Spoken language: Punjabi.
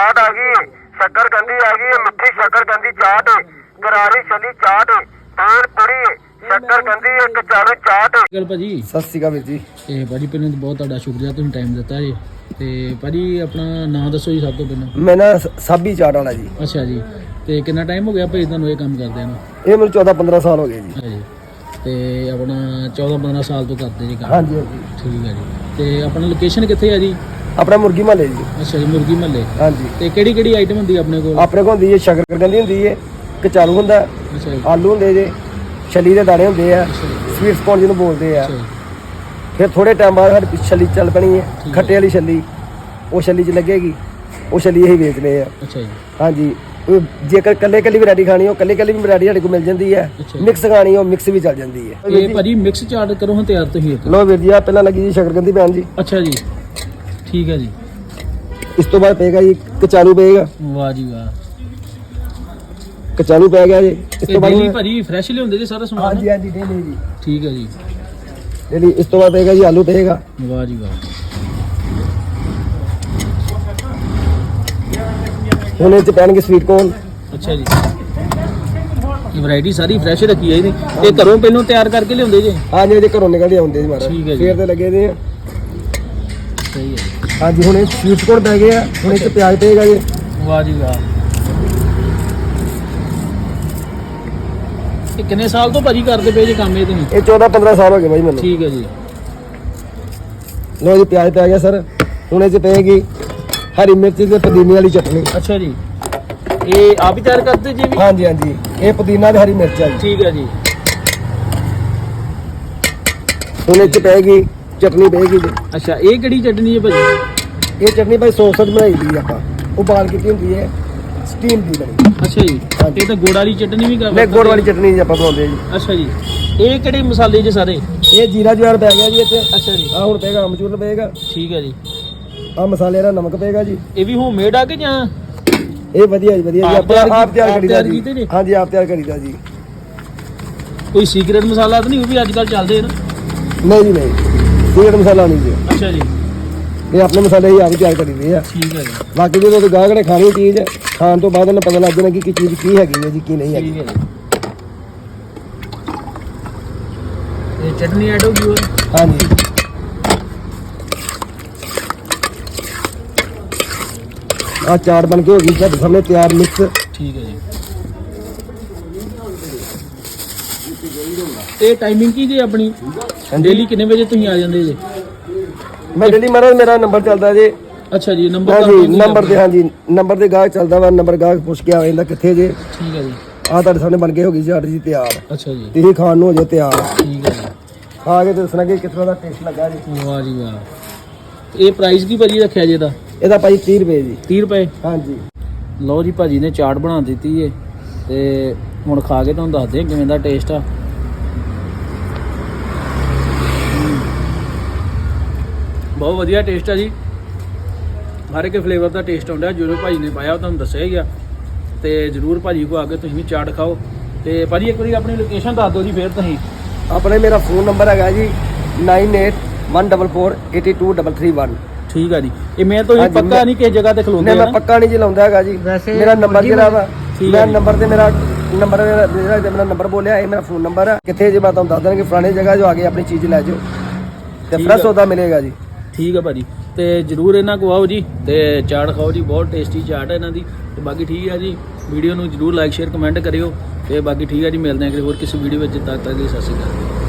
ਚਾਟ ਆ ਗਈ ਸ਼ੱਕਰ ਕੰਦੀ ਆ ਗਈ ਮਿੱਠੀ ਸ਼ੱਕਰ ਕੰਦੀ ਚਾਟ ਗਰਾਰੀ ਛਲੀ ਚਾਟ ਪਾਨ ਏ ਸ਼ੱਕਰ ਕੰਦੀ ਏ ਕਚਾਰੂ ਚਾਟ। ਗੱਲ ਭਾਜੀ। ਸਤਿ ਸ਼੍ਰੀ ਅਕਾਲ ਵੀਰ ਜੀ। ਤੇ ਭਾਜੀ ਪਹਿਲਾਂ ਤਾਂ ਬਹੁਤ ਤੁਹਾਡਾ ਸ਼ੁਕਰੀਆ ਤੁਸੀਂ ਟਾਈਮ ਦਿੱਤਾ ਜੀ। ਤੇ ਭਾਜੀ ਆਪਣਾ ਨਾਮ ਦੱਸੋ ਜੀ ਸਭ ਤੋਂ ਪਹਿਲਾਂ। ਮੈਂ ਨਾ ਸਾਬੀ ਚਾਟ ਵਾਲਾ ਜੀ। ਅੱਛਾ ਜੀ। ਤੇ ਕਿੰਨਾ ਟਾਈਮ ਹੋ ਗਿਆ ਭਾਈ ਤੁਹਾਨੂੰ ਇਹ ਕੰਮ ਕਰਦੇ ਨੂੰ? ਇਹ ਮੈਨੂੰ 14 15 ਸਾਲ ਹੋ ਗਏ ਜੀ। ਅੱਛਾ ਜੀ। ਤੇ ਆਪਣਾ 14 15 ਸਾਲ ਤੋਂ ਕਰਦੇ ਜੀ ਕੰਮ। ਹਾਂਜੀ ਹਾਂਜੀ। ਠੀਕ ਹੈ ਜੀ। ਤੇ ਆਪਣਾ ਲੋਕੇਸ਼ਨ ਕਿੱਥੇ ਹੈ ਜੀ? ਆਪਣਾ ਮੁਰਗੀ ਮਹੱਲੇ ਜੀ। ਅੱਛਾ ਜੀ ਮੁਰਗੀ ਮਹੱਲੇ ਹਾਂਜੀ। ਤੇ ਕਿਹੜੀ ਕਿਹੜੀ ਆਈਟਮ ਹੁੰਦੀ ਹੈ ਆਪਣੇ ਕੋਲ? ਆਪਣੇ ਕੋਲ ਹੁੰਦੀ ਹੈ ਸ਼ਕਰ ਕੰਦੀ ਹੁੰਦੀ ਹੈ ਕਚਾਰੂ ਹੁੰਦਾ ਅੱਛਾ ਜੀ। ਆਲੂ ਹੁੰਦੇ ਜੇ ਛਲੀ ਦੇ ਦਾਣੇ ਹੁੰਦੇ ਆ ਸਵੀਟ ਸਪੌਨ ਜਿਹਨੂੰ ਬੋਲਦੇ ਆ। ਫਿਰ ਥੋੜੇ ਟਾਈਮ ਬਾਅਦ ਸਾਡੀ ਛਲੀ ਚੱਲ ਪੈਣੀ ਹੈ ਹੈ। ਖੱਟੇ ਵਾਲੀ ਛਲੀ ਉਹ ਛਲੀ 'ਚ ਲੱਗੇਗੀ ਉਹ ਛਲੀ ਅਸੀਂ ਵੇਚਦੇ ਆ। ਅੱਛਾ ਜੀ। ਹਾਂਜੀ। ਜੇਕਰ ਕੱਲੇ ਕੱਲੀ ਵੈਰਾਈਟੀ ਖਾਣੀ ਉਹ ਕੱਲੇ ਕੱਲੀ ਵੀ ਵੈਰਾਈਟੀ ਸਾਡੇ ਕੋਲ ਮਿਲ ਜਾਂਦੀ ਹੈ। ਮਿਕਸ ਖਾਣੀ ਉਹ ਮਿਕਸ ਵੀ ਚੱਲ ਜਾਂਦੀ ਹੈ ਇਹ ਭਾਜੀ ਮਿਕਸ ਚਾਰਟ ਕਰੋ ਹਾਂ ਤਿਆਰ ਤੁਸੀਂ ਲੋ ਵੀਰ ਜੀ ਆ ਪਹਿਲਾਂ ਲੱਗੀ ਜੀ ਸ਼ਕਰਕੰਦੀ ਭੈਣ ਜੀ। ਅੱਛਾ ਜੀ। ਠੀਕ ਹੈ ਜੀ। ਇਸ ਤੋਂ ਬਾਅਦ ਪਏਗਾ ਜੀ ਕਚਾਰੂ ਪਏਗਾ। ਵਾਹ ਜੀ ਵਾਹ। ਕਚਾਰੂ ਪੈ ਗਿਆ ਜੀ। ਇਸ ਤੇ ਤੋਂ ਡੇਲੀ ਬਾਅਦ ਭਾਜੀ ਫਰੈਸ਼ ਲਿਆਉਂਦੇ ਜੀ ਸਾਰਾ ਸਮਾਨ? ਹਾਂਜੀ ਹਾਂਜੀ ਦੇ ਜੀ। ਠੀਕ ਹੈ ਜੀ। ਡੇਲੀ ਇਸ ਤੋਂ ਬਾਅਦ ਪਏਗਾ ਜੀ ਆਲੂ ਪਏਗਾ। ਵਾਹ ਜੀ ਵਾਹ। ਹੁਣ ਇਹ ਚ ਪੈਣਗੇ ਸਵੀਟ ਕੋਰਨ ਅੱਛਾ ਜੀ। ਇਹ ਵੈਰਾਈਟੀ ਸਾਰੀ ਫਰੈਸ਼ ਰੱਖੀ ਹੈ ਇਹਦੀ। ਤੇ ਘਰੋਂ ਪਹਿਲੋਂ ਤਿਆਰ ਕਰਕੇ ਲਿਆਉਂਦੇ ਜੀ? ਹਾਂਜੀ ਇਹਦੇ ਘਰੋਂ ਨਿਕਲਦੇ ਆਉਂਦੇ ਜੀ ਮਹਾਰਾਜ। ਠੀਕ ਹੈ ਜੀ। ਫੇਰ ਤੇ ਲੱਗੇ ਦੇ ਆ। ਸਹੀ ਹੈ ਹਾਂਜੀ ਹੁਣ ਇਹ ਸਵੀਟ ਕੋਰਨ ਪੈ ਗਏ ਆ ਹੁਣ ਚ ਪਿਆਜ਼ ਪਏਗਾ ਜੀ। ਵਾਹ ਜੀ ਵਾਹ। ਇਹ ਕਿੰਨੇ ਸਾਲ ਤੋਂ ਭਾਜੀ ਕਰਦੇ ਪਏ ਜੇ ਕੰਮ ਇਹ ਤੁਸੀਂ? ਇਹ 14 15 ਸਾਲ ਹੋ ਗਏ ਬਾਈ ਮੈਨੂੰ। ਠੀਕ ਹੈ ਜੀ। ਲੋ ਜੀ ਪਿਆਜ਼ ਪੈ ਗਿਆ ਸਰ। ਹੁਣ ਇਹ ਚ ਪਏਗੀ ਹਰੀ ਮਿਰਚ ਤੇ ਪੁਦੀਨੇ ਵਾਲੀ ਚਟਨੀ। ਅੱਛਾ ਜੀ। ਇਹ ਆਪ ਹੀ ਤਿਆਰ ਕਰਦੇ ਜੀ ਵੀ? ਹਾਂਜੀ ਹਾਂਜੀ। ਇਹ ਪੁਦੀਨਾ ਤੇ ਹਰੀ ਮਿਰਚ ਆ ਜੀ। ਠੀਕ ਹੈ ਜੀ। ਹੁਣ ਇਹ ਚ ਪਏਗੀ ਚਟਨੀ ਪਏਗੀ ਜੀ। ਅੱਛਾ ਇਹ ਕਿਹੜੀ ਚਟਨੀ ਹੈ ਭਾਜੀ? ਇਹ ਚਟਨੀ ਭਾਈ ਸੌਸ ਚ ਬਣਾਈ ਦੀ ਆਪਾਂ। ਉਬਾਲ ਕੀਤੀ ਹੁੰਦੀ ਹੈ? ਸਟੀਮ ਦੀ ਬਣੀ। ਅੱਛਾ ਜੀ ਹਾਂਜੀ। ਇਹ ਤਾਂ ਗੁੜ ਵਾਲੀ ਚਟਨੀ ਵੀ ਕਰ ਨੇ ਗੁੜ ਵਾਲੀ ਚਟਨੀ ਜੀ ਆਪਾਂ ਬਣਾਉਂਦੇ ਆ ਜੀ। ਅੱਛਾ ਜੀ ਇਹ ਕਿਹੜੇ ਮਸਾਲੇ ਜੀ ਸਾਰੇ? ਇਹ ਜੀਰਾ ਜਵਾਰ ਪੈ ਗਿਆ ਜੀ ਇੱਥੇ। ਅੱਛਾ ਜੀ। ਆ ਹੁਣ ਪਏਗਾ ਅਮਚੂਰ ਪਏਗਾ। ਠੀਕ ਹੈ ਜੀ। ਆ ਮਸਾਲੇ ਦਾ ਨਮਕ ਪਏਗਾ ਜੀ। ਇਹ ਵੀ ਹੋਮਮੇਡ ਆ ਕਿ ਜਾਂ ਇਹ ਵਧੀਆ ਜੀ ਵਧੀਆ ਜੀ। ਆਪ ਆਪਾਂ ਤਿਆਰ ਆਪ ਤਿਆਰ ਆਪ ਕਰੀਦਾ ਤਿਆਰ ਜੀ। ਕੀਤੇ ਜੀ? ਹਾਂਜੀ ਆਪ ਤਿਆਰ ਕਰੀਦਾ ਜੀ। ਕੋਈ ਸੀਕ੍ਰੇਟ ਮਸਾਲਾ ਤਾਂ ਨਹੀਂ ਉਹ ਵੀ ਅੱਜ ਕੱਲ ਚੱਲਦੇ ਨੇ? ਨਹੀਂ ਜੀ ਨਹੀਂ। ਸੀਕਰਟ ਮਸਾਲਾ ਨਹੀਂ ਜੀ। ਅੱਛਾ ਜੀ। ਇਹ ਆਪਣੇ ਮਸਾਲੇ ਹੀ ਆਪ ਹੀ ਤਿਆਰ ਕਰੀਦੇ ਆ। ਠੀਕ ਹੈ ਜੀ। ਬਾਕੀ ਜਦੋਂ ਕੋਈ ਗਾਹਕ ਨੇ ਖਾਣੀ ਚੀਜ਼ ਖਾਣ ਤੋਂ ਬਾਅਦ ਉਹਨੂੰ ਪਤਾ ਲੱਗ ਜਾਣਾ ਕਿ ਕੀ ਚੀਜ਼ ਕੀ ਹੈਗੀ ਹੈ ਜੀ ਕੀ ਨਹੀਂ ਹੈਗੀ। ਠੀਕ ਹੈ ਜੀ। ਇਹ ਚਟਨੀ ਐਡ ਹੋ ਗਈ ਹੋਰ? ਹਾਂਜੀ। ਆ ਚਾਟ ਬਣ ਕੇ ਹੋ ਗਈ ਤੁਹਾਡੇ ਸਾਹਮਣੇ ਤਿਆਰ ਮਿਕਸ। ਠੀਕ ਹੈ ਜੀ। ਇਹ ਟਾਈਮਿੰਗ ਕੀ ਜੀ ਆਪਣੀ? ਡੇਲੀ ਕਿੰਨੇ ਵਜੇ ਤੁਸੀਂ ਆ ਜਾਂਦੇ ਜੀ? ਮੈਂ ਡੇਲੀ ਮਹਾਰਾਜ ਮੇਰਾ ਨੰਬਰ ਚੱਲਦਾ ਜੀ। ਅੱਛਾ ਜੀ ਨੰਬਰ ਹਾਂਜੀ ਨੰਬਰ ਤੇ ਹਾਂਜੀ ਨੰਬਰ ਤੇ ਗਾਹਕ ਚੱਲਦਾ ਵਾ ਨੰਬਰ ਗਾਹਕ ਪੁੱਛ ਕੇ ਆ ਜਾਂਦਾ ਕਿੱਥੇ ਜੇ। ਠੀਕ ਹੈ ਜੀ। ਆ ਤੁਹਾਡੇ ਸਾਹਮਣੇ ਬਣ ਕੇ ਹੋ ਗਈ ਜੀ ਤਿਆਰ। ਅੱਛਾ ਜੀ। ਤੁਸੀਂ ਖਾਣ ਨੂੰ ਹੋ ਜਾਓ ਤਿਆਰ। ਠੀਕ ਹੈ ਜੀ। ਖਾ ਕੇ ਤੇ ਦੱਸਣਾ ਕਿ ਤਰ੍ਹਾਂ ਦਾ ਟੇਸਟ ਲੱਗਾ ਜੀ। ਵਾਹ ਜੀ ਵਾਹ। ਇਹ ਪ੍ਰਾਈਸ ਕੀ ਭਾਜੀ ਰੱਖਿਆ ਜੀ ਇਹਦਾ? ਇਹਦਾ ਭਾਈ 30 ਰੁਪਏ ਜੀ। 30 ਰੁਪਏ? ਹਾਂਜੀ। ਲਓ ਜੀ ਭਾਜੀ ਨੇ ਚਾਟ ਬਣਾ ਦਿੱਤੀ ਏ। ਤੇ ਹੁਣ ਖਾ ਕੇ ਤੁਹਾਨੂੰ ਦੱਸਦੇ ਕਿਵੇਂ ਦਾ ਟੇਸਟ ਆ। ਬਹੁਤ ਵਧੀਆ ਟੇਸਟ ਆ ਜੀ। ਹਰ ਇੱਕ ਫਲੇਵਰ ਦਾ ਟੇਸਟ ਆਉਂਦਾ ਜਦੋਂ ਭਾਜੀ ਨੇ ਪਾਇਆ ਉਹ ਤੁਹਾਨੂੰ ਦੱਸਿਆ ਹੀ ਆ। ਤੇ ਜਰੂਰ ਭਾਜੀ ਕੋ ਆ ਕੇ ਤੁਸੀਂ ਵੀ ਚਾਟ ਖਾਓ। ਤੇ ਭਾਜੀ ਇੱਕ ਵਾਰੀ ਆਪਣੀ ਲੋਕੇਸ਼ਨ ਦੱਸ ਦਿਓ ਜੀ ਫੇਰ ਤੁਸੀਂ। ਆਪਣੇ ਮੇਰਾ ਫੋਨ ਨੰਬਰ ਹੈਗਾ ਜੀ 9814482331 ਠੀਕ ਆ ਜੀ। ਇਹ ਮੈਂ ਤਾਂ ਪੱਕਾ ਨਹੀਂ ਕਿਸੇ ਜਗ੍ਹਾ ਤੇ ਖਲੋਂਦੇ ਨਹੀਂ ਮੈਂ ਨਾ ਪੱਕਾ ਨਹੀਂ ਜੀ ਲਾਉਂਦਾ ਹੈਗਾ ਜੀ। ਵੈਸੇ ਮੇਰਾ ਨੰਬਰ ਜਿਹੜਾ ਵਾ ਮੈਂ। ਨੰਬਰ ਤੇ ਮੇਰਾ ਨੰਬਰ ਮੇਰਾ ਜਿਹੜਾ ਤੇ ਮੇਰਾ ਨੰਬਰ ਬੋਲਿਆ ਇਹ ਮੇਰਾ ਫੋਨ ਨੰਬਰ ਹੈ ਕਿੱਥੇ ਜੇ ਮੈਂ ਤੁਹਾਨੂੰ ਦੱਸ ਦਾਂ ਕਿ ਫਲਾਣੇ ਜਗ੍ਹਾ ਜੋ ਆ ਕੇ ਆਪਣੀ ਚੀਜ਼ ਲੈ ਜਾਓ ਤੇ ਫਰੈਸ਼। ਸੌਦਾ ਮਿਲੇਗਾ ਜੀ। ਠੀਕ ਆ ਭਾਜੀ। ਤੇ ਜਰੂਰ ਇਹਨਾਂ ਕੋ ਆਓ ਜੀ, ਤੇ ਚਾਟ ਖਾਓ ਜੀ, ਬਹੁਤ ਟੇਸਟੀ ਚਾਟ ਹੈ ਇਹਨਾਂ ਦੀ। ਤੇ ਬਾਕੀ ਠੀਕ ਆ ਜੀ, ਵੀਡੀਓ ਨੂੰ ਜਰੂਰ ਲਾਈਕ ਸ਼ੇਅਰ ਕਮੈਂਟ ਕਰਿਓ। ਤੇ ਬਾਕੀ ਠੀਕ ਆ ਜੀ, ਮਿਲਦੇ ਹਾਂ ਕਿ ਹੋਰ ਕਿਸੇ ਵੀਡੀਓ ਵਿੱਚ, ਤਦ ਤੱਕ ਲਈ ਸਤਿ ਸ਼੍ਰੀ ਅਕਾਲ।